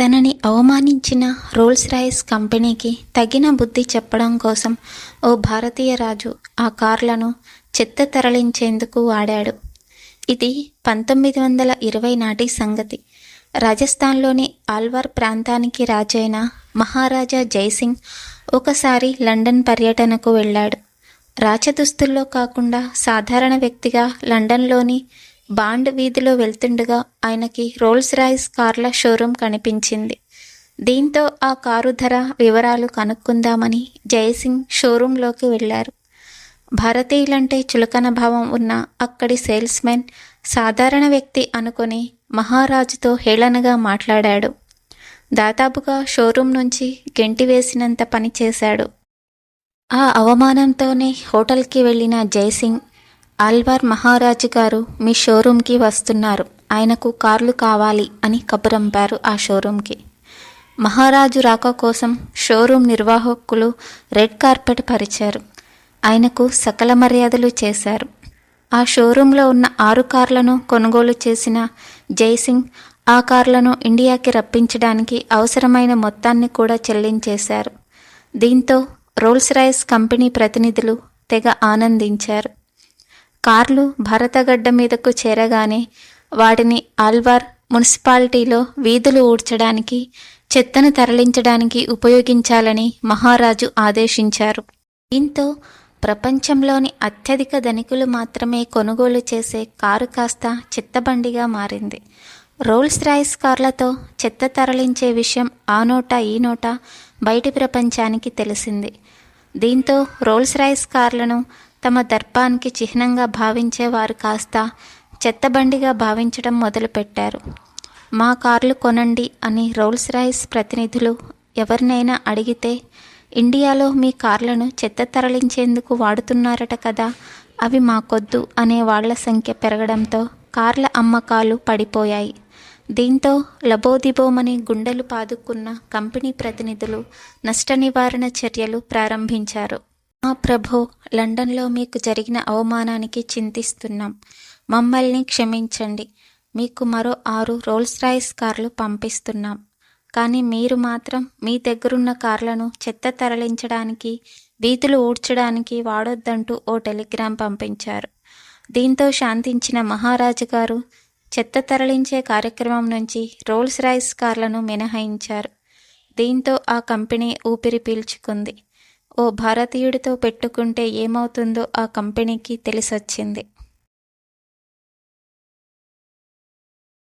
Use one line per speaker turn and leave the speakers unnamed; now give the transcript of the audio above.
తనని అవమానించిన Rolls Royce కంపెనీకి తగిన బుద్ధి చెప్పడం కోసం ఓ భారతీయ రాజు ఆ కార్లను చెత్త తరలించేందుకు వాడాడు. ఇది పంతొమ్మిది వందల ఇరవై నాటి సంగతి. రాజస్థాన్లోని ఆల్వార్ ప్రాంతానికి రాజైన మహారాజా జైసింగ్ ఒకసారి లండన్ పర్యటనకు వెళ్ళాడు. రాచదుస్తుల్లో కాకుండా సాధారణ వ్యక్తిగా లండన్లోని బాండ్ వీధిలో వెళ్తుండగా ఆయనకి రోల్స్ రాయిస్ కార్ల షోరూం కనిపించింది. దీంతో ఆ కారు ధర వివరాలు కనుక్కుందామని జయసింగ్ షోరూంలోకి వెళ్ళారు. భారతీయులంటే చులకన భావం ఉన్న అక్కడి సేల్స్మెన్ సాధారణ వ్యక్తి అనుకొని మహారాజుతో హేళనగా మాట్లాడాడు. దాదాపుగా షోరూం నుంచి గెంటి వేసినంత పని చేశాడు. ఆ అవమానంతోనే హోటల్కి వెళ్ళిన జైసింగ్ ఆల్వార్ మహారాజు గారు మీ షోరూంకి వస్తున్నారు. ఆయనకు కార్లు కావాలి అని కబురంపారు ఆ షోరూంకి మహారాజు రాక కోసం షోరూం నిర్వాహకులు రెడ్ కార్పెట్ పరిచారు. ఆయనకు సకల మర్యాదలు చేశారు. ఆ షోరూంలో ఉన్న ఆరు కార్లను కొనుగోలు చేసిన జైసింగ్ ఆ కార్లను ఇండియాకి రప్పించడానికి అవసరమైన మొత్తాన్ని కూడా చెల్లించేశారు. దీంతో రోల్స్ రాయిస్ కంపెనీ ప్రతినిధులు తెగ ఆనందించారు. కార్లు భరతగడ్డ మీదకు చేరగానే వాటిని ఆల్వార్ మున్సిపాలిటీలో వీధులు ఊడ్చడానికి చెత్తను తరలించడానికి ఉపయోగించాలని మహారాజు ఆదేశించారు. దీంతో ప్రపంచంలోని అత్యధిక ధనికులు మాత్రమే కొనుగోలు చేసే కారు కాస్త చెత్తబండిగా మారింది. రోల్స్ రాయిస్ కార్లతో చెత్త తరలించే విషయం ఆ నోట ఈ నోట బయటి ప్రపంచానికి తెలిసింది. దీంతో రోల్స్ రాయిస్ కార్లను తమ దర్పానికి చిహ్నంగా భావించేవారు కాస్త చెత్తబండిగా భావించడం మొదలుపెట్టారు. మా కార్లు కొనండి అని రోల్స్ రాయిస్ ప్రతినిధులు ఎవరినైనా అడిగితే ఇండియాలో మీ కార్లను చెత్త తరలించేందుకు వాడుతున్నారట కదా అవి మాకొద్దు అనే వాళ్ళ సంఖ్య పెరగడంతో కార్ల అమ్మకాలు పడిపోయాయి. దీంతో లబోదిబోమని గుండెలు పాదుకున్న కంపెనీ ప్రతినిధులు నష్ట నివారణ చర్యలు ప్రారంభించారు. మా ప్రభో లండన్లో మీకు జరిగిన అవమానానికి చింతిస్తున్నాం. మమ్మల్ని క్షమించండి. మీకు మరో ఆరు రోల్స్ రాయిస్ కార్లు పంపిస్తున్నాం. కానీ మీరు మాత్రం మీ దగ్గరున్న కార్లను చెత్త తరలించడానికి వీధులు ఊడ్చడానికి వాడొద్దంటూ ఓ టెలిగ్రామ్ పంపించారు. దీంతో శాంతించిన మహారాజు గారు చెత్త తరలించే కార్యక్రమం నుంచి రోల్స్ రాయిస్ కార్లను మినహాయించారు. దీంతో ఆ కంపెనీ ఊపిరి పీల్చుకుంది. ఓ భారతీయుడితో పెట్టుకుంటే ఏమవుతుందో ఆ కంపెనీకి తెలిసొచ్చింది.